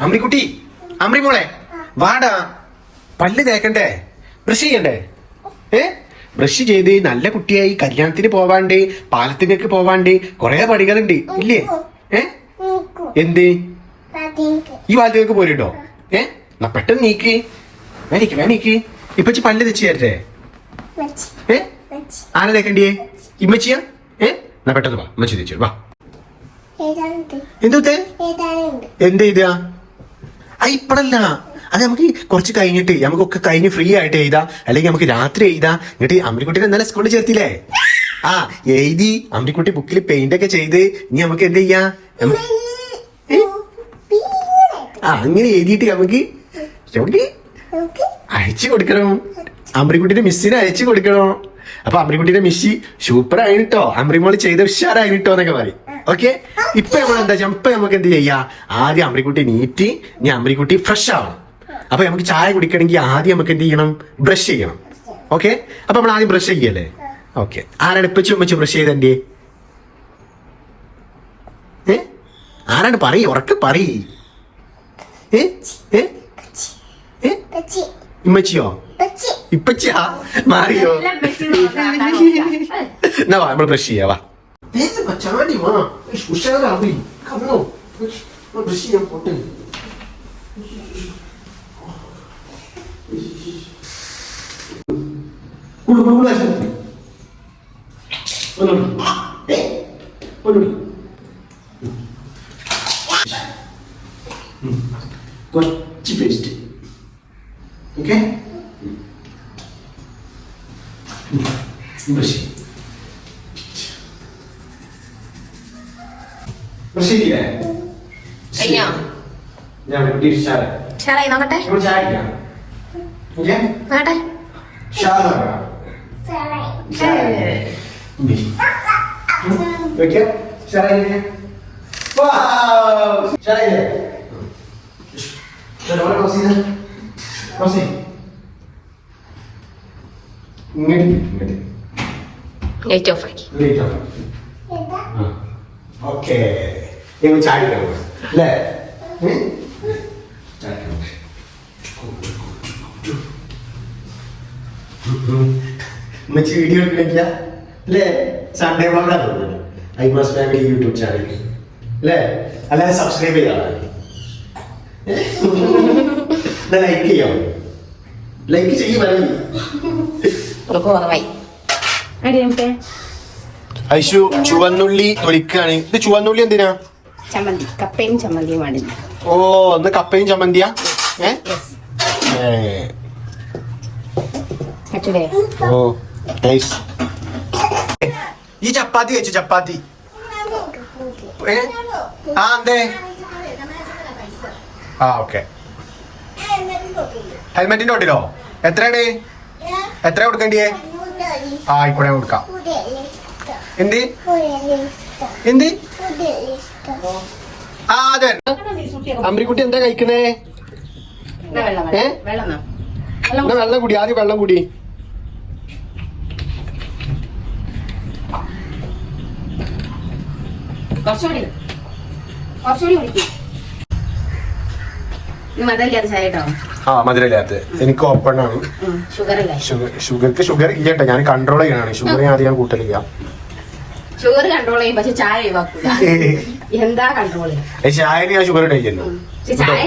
അമ്രിക്കുട്ടി അമ്രി മോളെ വാടാ. പല്ല് തേക്കണ്ടേ? ബ്രഷ് ചെയ്യണ്ടേ? ഏ? ബ്രഷ് ചെയ്ത് നല്ല കുട്ടിയായി കല്യാണത്തിന് പോവാണ്ട് പാലത്തിനേക്ക് പോവാണ്ട് കൊറേ പടികളുണ്ട് ഇല്ലേ? ഏ? എന്ത്? ഈ പാലത്തിലേക്ക് പോരുണ്ടോ? ഏ? എന്നാ പെട്ടെന്ന് നീക്ക്. വേണിക്ക് വേണിക്ക്. ഇപ്പച്ചി പല്ല് തെച്ച് തരട്ടെ? ഏ? ആരെ തേക്കണ്ടിയേ? ഇമ്മച്ചിയാ? ഏ? എന്നാ പെട്ടെന്ന് വാ ഇമ്മച്ചി തെച്ചു വാ. എന്തു എന്ത് ചെയ്താ? ആ ഇപ്പഴല്ല അത് നമുക്ക് കുറച്ച് കഴിഞ്ഞിട്ട് നമുക്കൊക്കെ കഴിഞ്ഞ് ഫ്രീ ആയിട്ട് എഴുതാം. അല്ലെങ്കിൽ നമുക്ക് രാത്രി എഴുതാം. എന്നിട്ട് അമ്മിക്കുട്ടിനെ ഇന്നലെ സ്കൂളിൽ ചേർത്തില്ലേ? ആ എഴുതി അമ്മിക്കുട്ടി ബുക്കിൽ പെയിന്റ് ഒക്കെ ചെയ്ത് ഇനി നമുക്ക് എന്ത് ചെയ്യാം? ആ അങ്ങനെ എഴുതിയിട്ട് നമുക്ക് അയച്ചു കൊടുക്കണം. അമ്രിക്കുട്ടിന്റെ മിസ്സിനെ അയച്ചു കൊടുക്കണോ. അപ്പൊ അമ്രിക്കുട്ടിന്റെ മിസ്സി സൂപ്പർ ആയിട്ടോ അമ്രിമോൾ ചെയ്ത ഉഷാറായിട്ടോ എന്നൊക്കെ പറയും. ഓക്കെ? ഇപ്പൊ നമ്മൾ എന്താ ചെയ്യാം? ഇപ്പൊ നമുക്ക് എന്ത് ചെയ്യാം? ആദ്യം അമ്രിക്കുട്ടി നീറ്റി ഇനി അമ്രിക്കുട്ടി ഫ്രഷ് ആവണം. അപ്പൊ നമുക്ക് ചായ കുടിക്കണമെങ്കിൽ ആദ്യം നമുക്ക് എന്ത് ചെയ്യണം? ബ്രഷ് ചെയ്യണം. ഓക്കെ? അപ്പൊ നമ്മൾ ആദ്യം ബ്രഷ് ചെയ്യല്ലേ? ഓക്കെ. ആരാണ് ഇപ്പച്ചും ഉമ്മച്ചും ബ്രഷ് ചെയ്തെന്റെ ഏ? ആരാണ് പറയ? ഉറക്കെ പറയ്. ഏ? ഏ? ഇമ്മച്ചിയോ ഇപ്പച്ചിയാ മാറിയോ എന്നാ വാ നമ്മൾ ബ്രഷ് ചെയ്യാ വാ ചാടി വാ ഉഷാറാവി കമ്മോ ബ്രഷ് ചെയ്യാൻ പോട്ടെ കുളു കുളു കുളു ആശുപത്രി ഒന്നുകൂടി ഏ ഒന്നുകൂടി കുറച്ച് പേസ്റ്റ് ഓക്കെ ബ്രഷ് ബ്രഷ് കഴിഞ്ഞോ? ഞാൻ കുട്ടി ഷാര ഷാറായി നോക്കട്ടെ. നമ്മൾ ചായ കുടിക്കാം. ഓക്കെ? നോക്കട്ടെ. ഷാര സാറേ വെക്കാം ഷാരയില്ലേ ഷാരയില്ലേ ഇങ്ങോട്ട് ഇങ്ങോട്ട് ലൈറ്റ് ഓഫ് ആക്കി. ലേറ്റ് ആവും ഏതാ ഓക്കെ. ഞങ്ങൾ ചാടി. അല്ലേ. ഉമ്മച്ചി വീഡിയോ എടുക്കണില്ല? അല്ലേ? സൺഡേ വ്ളോഗാ തോന്നുന്നത് ഐമാസ് ഫാമിലി യൂട്യൂബ് ചാനലിൽ അല്ലേ? അല്ലാതെ സബ്സ്ക്രൈബ് ചെയ്താൽ മതി. ലൈക്ക് ചെയ്യാം ലൈക്ക് ചെയ്യും വരവില്ല നമുക്ക് നമുക്ക് ഐശു ചുവന്നുള്ളി തൊലിക്കാണ് ഇത് ചുവന്നുള്ളി എന്തിനാ? ചമ്മന്തി. കപ്പയും ചമ്മന്തിയും ഓ ഒന്ന് കപ്പയും ചമ്മന്തിയാ? ഏ. ഓ നൈസ്. ഈ ചപ്പാത്തി വെച്ചു ചപ്പാത്തി? ഏ? ആ എന്തേ? ആ ഓക്കെ. ഹെൽമെറ്റിന്റെ ഒട്ടിലോ എത്രയാണ്? എത്ര കൊടുക്കണ്ടിയേ? ആയിക്കോട്ടെ കൊടുക്കാം. എന്ത്? എന്ത്? ആ അതെ. അമ്പിക്കുട്ടി എന്താ കഴിക്കണേ? ഏ? വെള്ളം കുടി ആദ്യം വെള്ളം കുടി. കുറച്ചുകൂടി കുറച്ചുകൂടി കുടിക്കും. ആ മധുരമില്ലാത്ത. എനിക്ക് ഓപ്പൺ ആണ്. ഷുഗർ ഷുഗർക്ക് ഷുഗർ ഇല്ല കേട്ടോ ഞാൻ കൺട്രോൾ ചെയ്യണാണ് ഷുഗർ ഞാൻ അധികം കൂട്ടലില്ല ഷുഗർ കൺട്രോൾ ചെയ്യും പക്ഷെ ചായ ഒഴിവാക്കൂല. എന്താ കൺട്രോൾ ഞാൻ ഷുഗർ ചായ.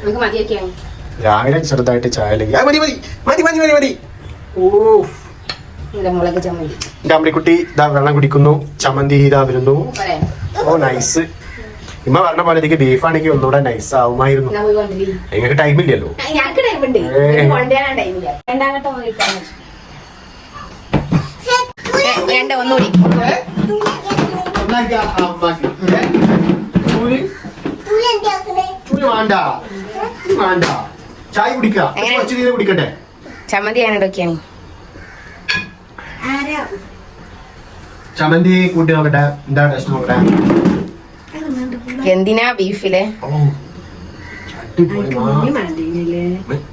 നമുക്ക് മതിയൊക്കെയാണ് രാവിലെ ചെറുതായിട്ട് ചായ അല്ലെങ്കിൽ മതി മതി. മതി മതി മതി മതി. ഓ മുളക് ചമ്മന്തി. ഇതാ വെള്ളം കുടിക്കുന്നു. ചമ്മന്തി ഇതാ വരുന്നു. ഓ നൈസ് ഇമ്മ പറഞ്ഞ പോലെ എനിക്ക് ബീഫ് ആണെങ്കിൽ ഒന്നുകൂടെ നൈസ് ആവുമായിരുന്നു. നിങ്ങൾക്ക് ടൈം ഇല്ലല്ലോ. ചായ കുടിക്കട്ടെ? ചമ്മന്തി ഇടയ്ക്കാണ്. ചമ്മന്തി കൂട്ടി നോക്കട്ടെ. എന്താ ടേസ്റ്റ് നോക്കട്ടെ? എന്തിനാ ബീഫിൽ.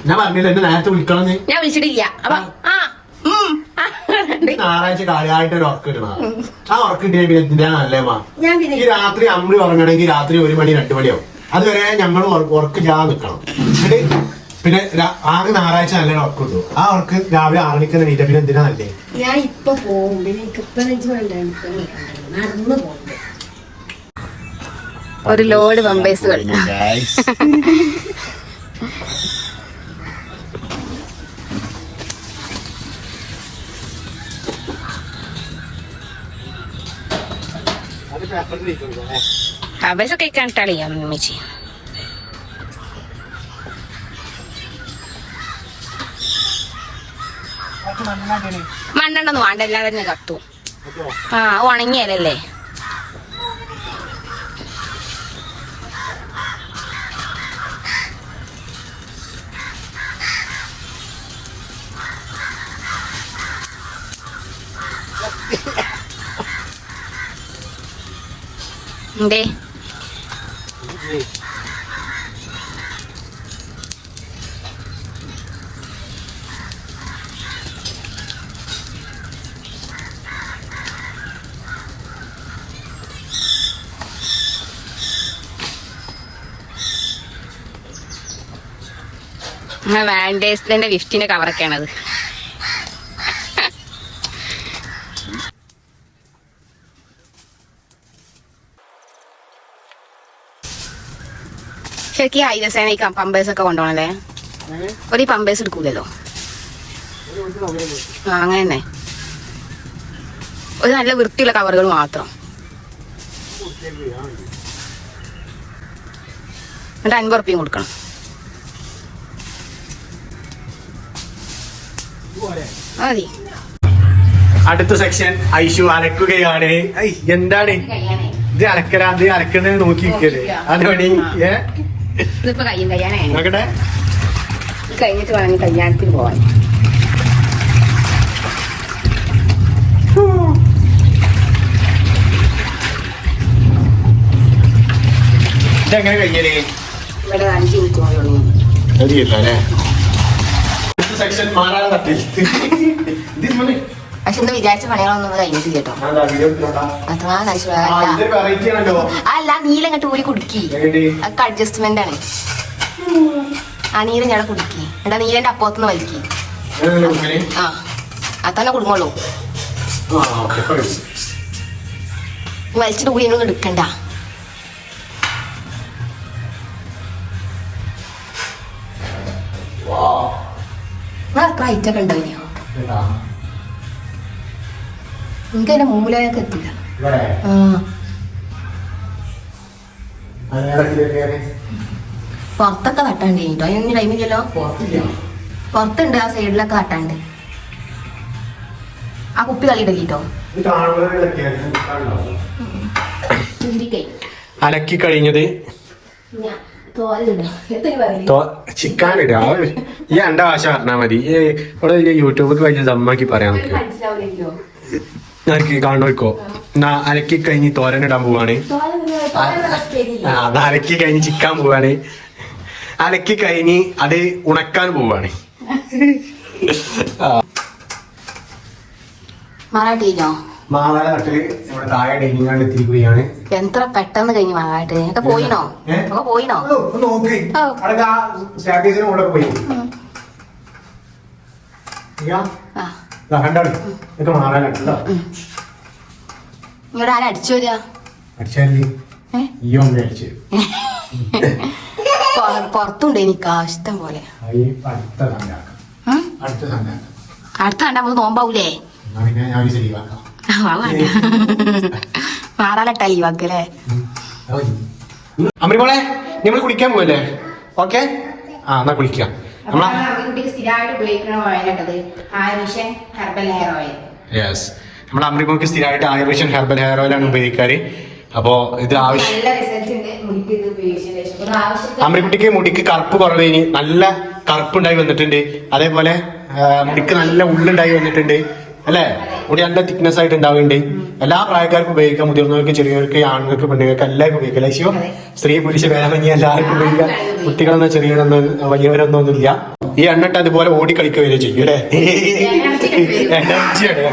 ഞാൻ പറഞ്ഞില്ല എന്നെ നേരത്തെ വിളിക്കണം ഞാൻ വിളിച്ചിട്ടില്ല. അപ്പൊ ആ. ഞായറാഴ്ച കാര്യമായിട്ട് ഒരു ഉറക്കം ഇടണം ആ ഉറക്കം കിട്ടിയ പിന്നെ എന്തിനാ ഈ രാത്രി അമ്മി ഉറങ്ങണമെങ്കിൽ രാത്രി ഒരു മണി രണ്ടു മണിയാവും. അതുവരെ ഞങ്ങൾ ഉറക്ക് ജാ നിൽക്കണം പിന്നെ ആകെ ഞായറാഴ്ച നല്ല ഉറക്കം ആ ഉറക്ക് രാവിലെ ആറ് മണിക്ക് നീറ്റ പിന്നെ എന്തിനാ നല്ലേ ഞാൻ ഇപ്പൊ പോകും. പിന്നെ നടന്നു പോകും ഒരു ലോഡ് പമ്പേഴ്സുകൾ പമ്പേഴ്സ് ഒക്കെ കണ്ടിട്ടാളിയാ അമ്മച്ചി മണ്ണെണ്ണൊന്നും വേണ്ട എല്ലാം തന്നെ കത്തു. ആ ഉണങ്ങിയല്ലേ എന്തേ വാലന്റൈൻസിന്റെ ഗിഫ്റ്റിന്റെ കവറൊക്കെയാണത് ശരിക്കും ദിവസം ഈ പമ്പേഴ്സ് ഒക്കെ കൊണ്ടുപോകണല്ലേ? ഒരു പമ്പേഴ്സ് എടുക്കൂലല്ലോ? ആ അങ്ങനെ തന്നെ ഒരു നല്ല വൃത്തിയുള്ള കവറുകൾ മാത്രം. എന്നിട്ട് അൻപത് ഉറപ്പിയും കൊടുക്കണം. മതി. അടുത്ത സെക്ഷൻ ഐഷു അലക്കുകയാണ് എന്താണ്? ഇത് അലക്കരാ അത് അലക്കുന്നത് നോക്കി നിൽക്കല്ലേ അത് പണി ഏ? ഇതിപ്പോ കയ്യും കയ്യാനായി നോക്കട്ടെ. ഇത് കഴിഞ്ഞിട്ട് വേണം കല്യാണത്തിന് പോവാൻ. ഇതെങ്ങനെ കഴിയൽ ഇവിടെ അഞ്ച് മിനിറ്റ് കൊണ്ട് തുടങ്ങി ശരിയല്ല സെക്ഷൻ മാറാതെ തട്ടി ഇത് മോനെ. പക്ഷെ ഇന്ന് വിചാരിച്ച പണികളൊന്നും കഴിഞ്ഞിട്ടില്ല കേട്ടോ. ആ, ഇതൊരു variety അല്ല നീല ഇങ്ങോട്ട് ഊരി കുടുക്കി? അതൊക്കെ അഡ്ജസ്റ്റ്മെന്റ് ആണ്. ആ നീല ഞാൻ കുടുക്കി. എന്താ നീലന്റെ അപ്പുറത്തുനിന്ന് വലിക്കി. ആ അത് തന്നെ കുടുങ്ങുള്ളൂ. ആ, വലിച്ചിട്ട് ഊരി ഒന്നും എടുക്കണ്ട. ഐറ്റം ഒക്കെ ഉണ്ടാവില്ലയോ? എനിക്ക് എന്റെ മൂലയൊക്കെ എത്തില്ല. പുറത്തൊക്കെ തട്ടാണ്ട് കേട്ടോ അതിനൊന്നും ടൈമില്ലല്ലോ. പുറത്തുണ്ട് ആ സൈഡിലൊക്കെ തട്ടാണ്ട്. ആ കുപ്പി കളിയിടല്ലോ? അലക്കി കഴിഞ്ഞത്? ചിക്കാൻ ഇടുക ഈ എന്റെ ഭാഷ പറഞ്ഞാ മതി. ഇവിടെ യൂട്യൂബിൽ വലിയ ദമ്മാക്കി പറയാൻ ഞാൻ കാണുന്നോക്കോ എന്നാ അലക്കി കഴിഞ്ഞ് ഇടാൻ പോവാണ്. അത് അലക്കി കഴിഞ്ഞ് ചിക്കാൻ പോവാണ്. അലക്കി കഴിഞ്ഞ് അത് ഉണക്കാൻ പോവാണ്. എത്ര പെട്ടെന്ന് കഴിഞ്ഞു മാറാട്ട് ഞങ്ങൾക്ക് പോയിനോ പോയിനോ നോക്ക്. പോയി. കണ്ടോ? ഇതൊക്കെ മാറാലുണ്ടോ അടിച്ചു വരിക പുറത്തുണ്ട് എനിക്ക് ഇഷ്ടം പോലെ. അടുത്ത കണ്ടാ നോമ്പാവൂലേ? മാറാലട്ട ലീവാക്കല്ലേ അമ്മോളെ നിങ്ങൾ കുളിക്കാൻ പോവല്ലേ? ഓക്കെ? ആ എന്നാ കുളിക്കാം. സ്ഥിരമായിട്ട് ഉപയോഗിക്കണ ഓയിലട്ടത് Ayushan herbal hair oil. Yes നമ്മൾ അമൃതമോക്ക് സ്ഥിരമായിട്ട് ആയുർവേഷൻ ഹെർബൽ ഹെയർ ആണ് ഉപയോഗിക്കാറ്. അപ്പോ ഇത് ആവശ്യം ഉണ്ട് മുടിക്ക് കറുപ്പ് കുറവ് ഇനി നല്ല കറുപ്പുണ്ടായി വന്നിട്ടുണ്ട്. അതേപോലെ മുടിക്ക് നല്ല ഉള്ളുണ്ടായി വന്നിട്ടുണ്ട്. അല്ലേ? മുടി നല്ല തിക്നെസ് ആയിട്ട് ഉണ്ടാവുന്നുണ്ട്. എല്ലാ പ്രായക്കാർക്കും ഉപയോഗിക്കാം. മുതിർന്നവർക്ക് ചെറിയവർക്ക് ആണുങ്ങൾക്ക് പെണ്ണുങ്ങൾക്ക് എല്ലാവർക്കും ഉപയോഗിക്കാം. ലക്ഷ്യോ സ്ത്രീ പുരുഷ വേദമഞ്ഞി എല്ലാവർക്കും ഉപയോഗിക്കാം. കുട്ടികളെന്നോ ചെറിയവരൊന്നും വലിയവരൊന്നും ഒന്നുമില്ല ഈ എണ്ണട്ട് അതുപോലെ ഓടി കളിക്കുകയല്ലേ ചെയ്യും അല്ലേ? എനർജിയാണ്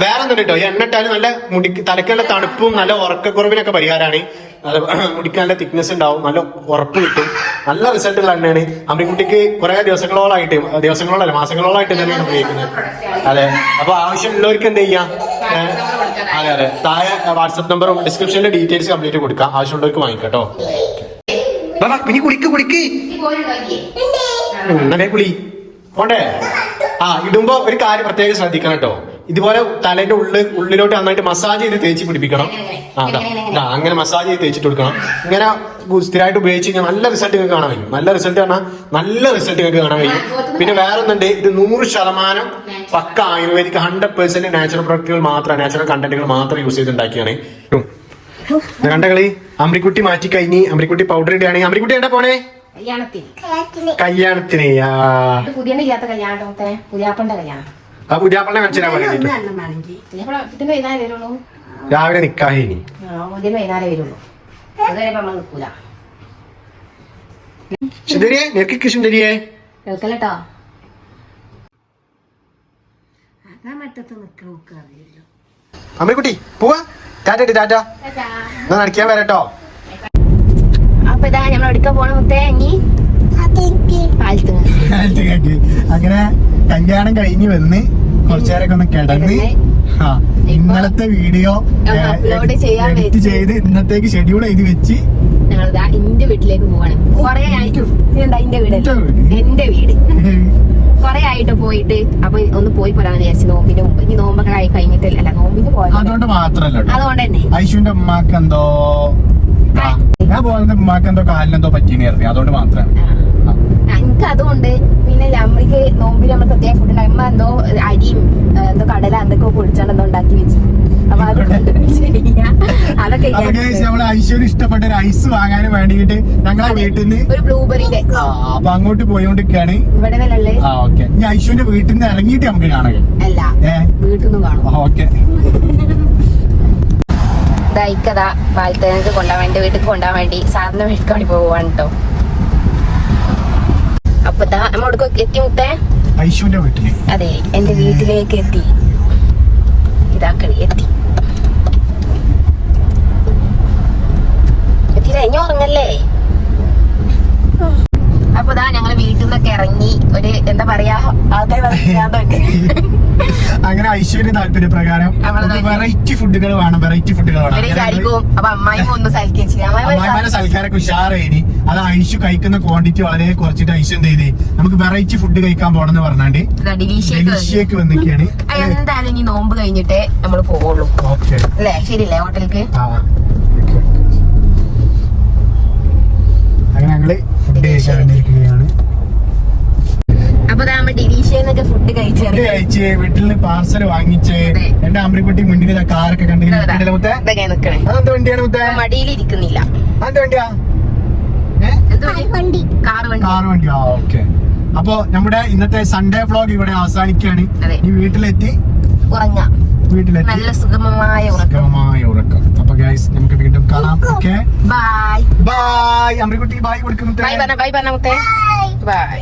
വേറെ ഒന്നും കേട്ടോ ഈ എണ്ണട്ടാലും നല്ല മുടിക്ക് തലക്കുള്ള തണുപ്പും നല്ല ഉറക്കക്കുറവിനൊക്കെ പരിഹാരമാണ് നല്ല മുടിക്ക് നല്ല തിക്നെസ് ഉണ്ടാവും നല്ല ഉറപ്പ് കിട്ടും. നല്ല റിസൾട്ട് ഉള്ള എണ്ണയാണ്. അമ്മിക്കുട്ടിക്ക് കുറെ ദിവസങ്ങളോളായിട്ട് ദിവസങ്ങളോളല്ല മാസങ്ങളോളായിട്ട് തന്നെയാണ് ഉപയോഗിക്കുന്നത്. അതെ. അപ്പൊ ആവശ്യമുള്ളവർക്ക് എന്ത് ചെയ്യാം? അതെ അതെ. താഴെ വാട്സപ്പ് നമ്പറും ഡിസ്ക്രിപ്ഷനിലെ ഡീറ്റെയിൽസ് കംപ്ലീറ്റ് കൊടുക്കാം. ആവശ്യമുള്ളവർക്ക് വാങ്ങിക്കട്ടോ പിന്നെ കുളിക്ക് കുളിക്ക് കുളി. പോണ്ടേ? ആ ഇടുമ്പോ ഒരു കാര്യം പ്രത്യേകം ശ്രദ്ധിക്കണം കേട്ടോ ഇതുപോലെ തലേന്റെ ഉള്ളിൽ ഉള്ളിലോട്ട് നന്നായിട്ട് മസാജ് ചെയ്ത് തേച്ച് പിടിപ്പിക്കണം. ആ അങ്ങനെ മസാജ് ചെയ്ത് തേച്ചിട്ട് കൊടുക്കണം. ഇങ്ങനെ സ്ഥിരമായിട്ട് ഉപയോഗിച്ച് കഴിഞ്ഞാൽ നല്ല റിസൾട്ട് നിങ്ങൾക്ക് കാണാൻ കഴിയും. നല്ല റിസൾട്ട് പറഞ്ഞാൽ നല്ല റിസൾട്ട് നിങ്ങൾക്ക് കാണാൻ കഴിയും. പിന്നെ വേറെ ഒന്നുണ്ട് ഇത് നൂറ് ശതമാനം pukka ayurvedic hundred percent natural പ്രൊഡക്റ്റുകൾ മാത്രം നാച്ചുറൽ കണ്ടന്റുകൾ മാത്രം യൂസ് ചെയ്തുണ്ടാക്കിയാണ്. കണ്ട കളി? അമ്രിക്കുട്ടി മാറ്റി കഴിഞ്ഞ് അമ്രിക്കുട്ടി പൗഡർ ഇടുകയാണെങ്കിൽ അമ്രിക്കുട്ടി എവിടെ പോണേ? കല്യാണത്തിന്. കല്യാണത്തിനെയാ കല്യാണത്തിന് പുതിയ കല്യാണം പുതിയ പുതിയാപ്പന്റെ കല്യാണം. ആ കാണിച്ചാൽ പുതിയാപ്പള വരുള്ളൂ. രാവിലെ നമ്മൾ നിൽക്കൂല സുന്ദരിയെ നിനക്ക് സുന്ദരിയെ? കേൾക്കല്ലോ അമ്മക്കുട്ടി പോവാ. ടാറ്റ ടാറ്റ. എന്നാ നടക്കാൻ വരട്ടോ. അപ്പൊ ഇതാ നമ്മൾ എടുക്കാൻ പോണ മുത്തേ? ഇനി പാലത്ത് അങ്ങനെ കല്യാണം കഴിഞ്ഞ് വന്ന് കുറച്ചേരൊക്കെ ഒന്ന് കിടന്ന് ഇന്നലത്തെ വീഡിയോ എഡിറ്റ്. ചെയ്ത് ഇന്നത്തേക്ക് ഷെഡ്യൂൾ ചെയ്ത് വെച്ച്. ഞങ്ങൾ ഇതാ എന്റെ വീട്ടിലേക്ക് പോവാണ്. കൊറേ ആയിട്ട് ഇതെന്താ എന്റെ വീട്? എന്റെ വീട്? എന്റെ കൊറേ ആയിട്ട് പോയിട്ട് അപ്പൊ ഒന്ന് പോയി പോരാന്ന് വിചാരിച്ചു നോമ്പിന്റെ മുമ്പ്. ഇനി നോമ്പൊക്കെ ആയി കഴിഞ്ഞിട്ടില്ല. അല്ല നോമ്പിന് പോയത് അതുകൊണ്ട് മാത്രല്ല. അതുകൊണ്ട് തന്നെ ഐശുവിന്റെ ഉമ്മാക്ക് എന്തോ ഞാൻ പോകുന്നത് ഉമ്മാക്ക് എന്തോ കാലിനെന്തോ പറ്റീനായിരുന്നു അതുകൊണ്ട് മാത്രമാണ് എനിക്ക് അതുകൊണ്ട് പിന്നെ നമ്മൾക്ക് നോമ്പിൽ നമ്മൾ പ്രത്യേക ഫുഡ് ഉണ്ടായി അമ്മ എന്തോ അരിയും എന്തോ കടല എന്തൊക്കെ പൊടിച്ചാണ് എന്തോ ഉണ്ടാക്കി വെച്ചു. അപ്പൊ അത് ശരിയാ അതൊക്കെ ഐശ്വര്യ ഇഷ്ടപ്പെട്ട ഒരു ഐസ് വാങ്ങാനും വേണ്ടിയിട്ട് ഞങ്ങളെ വീട്ടിൽ നിന്ന് ഒരു ബ്ലൂബെറിന്റെ അപ്പൊ അങ്ങോട്ട് പോയോണ്ടിരിക്കാണ്. ഇവിടെ നിലല്ലേ ആ ഓക്കെ ഇനി ഐശ്വര്യ വീട്ടിൽ നിന്ന് ഇറങ്ങിയിട്ട് നമുക്ക് കാണാം. അല്ല വീട്ടിൽ നിന്ന് കാണും. ഓക്കെ ദൈക്കതാ കൊണ്ടുപോകാൻ എന്റെ വീട്ടിൽ കൊണ്ടുപോകാൻ വേണ്ടി സാധനം വീട്ടിൽ പോവാണ് കേട്ടോ അപ്പൊ ദാ നമ്മോട് എത്തി മുത്തേ. ഐശ്വര്യ വീട്ടിൽ. അതെ എന്റെ വീട്ടിലേക്ക് എത്തി. ഇതാക്കണി എത്തി. എത്തിയില്ല? ഇനി ഉറങ്ങല്ലേ? അപ്പൊ ഇതാ ഞങ്ങൾ വീട്ടിൽ നിന്നൊക്കെ ഇറങ്ങി. ഒരു എന്താ പറയാ ആൾക്കാർ അങ്ങനെ ഐശ്വര്യ താല്പര്യ പ്രകാരം നമ്മൾ വെറൈറ്റി ഫുഡുകൾ വേണം വെറൈറ്റി ഫുഡുകൾ വേണം. അമ്മായിമാരെ സൽക്കാരൊക്കെ ഉഷാറേനി അത് ഐശു കഴിക്കുന്ന ക്വാണ്ടിറ്റി വളരെ കുറച്ചിട്ട് ഐശു എന്ത് ചെയ്തേ നമുക്ക് വെറൈറ്റി ഫുഡ് കഴിക്കാൻ പോണെന്ന് പറഞ്ഞാണ്ട് ഡെലിഷ്യേക്ക് വന്നിക്കാണ് എന്തായാലും ഇനി നോമ്പ് കഴിഞ്ഞിട്ടേ നമ്മൾ പോവുള്ളൂ. അല്ലേ? ശരിയല്ലേ ഹോട്ടലിക്ക് അങ്ങനെ ഞങ്ങൾ ഫുഡ് കഴിക്കാൻ വേണ്ടിയിരിക്കുകയാണ് അപ്പൊ ദാ നമ്മൾ ഡിലീഷ്യന്നൊക്കെ ഫുഡ് ഫുഡ് കഴിച്ചേറി കഴിച്ച് വീട്ടിൽ പാർസൽ വാങ്ങിച്ച് അതെ. എന്റെ അമ്രിക്കുട്ടി മുന്നിൽ കാറൊക്കെ കണ്ടില്ല മുത്തേ. അതെന്ത് വണ്ടിയാണ് മുത്തേ? മടിയിൽ ഇരിക്കുന്നില്ല. അതെന്ത് വണ്ടിയാ? കാർ വണ്ടി? കാർ വണ്ടി. ആ ഓക്കെ. അപ്പൊ നമ്മുടെ ഇന്നത്തെ സൺഡേ വ്ലോഗ് ഇവിടെ അവസാനിക്കുകയാണ്. ഈ വീട്ടിലെത്തി? ഉറങ്ങാം. വീട്ടിലെത്തി. നല്ല സുഗമമായ ഉറക്കം. ഉറക്കം. അപ്പൊ ഗൈസ് നമുക്ക് വീണ്ടും കാണാം. ഓക്കെ? ബൈ ബൈ അമ്രിക്കുട്ടി ബൈ കൊടുക്കുന്നു bye bye bye bye bye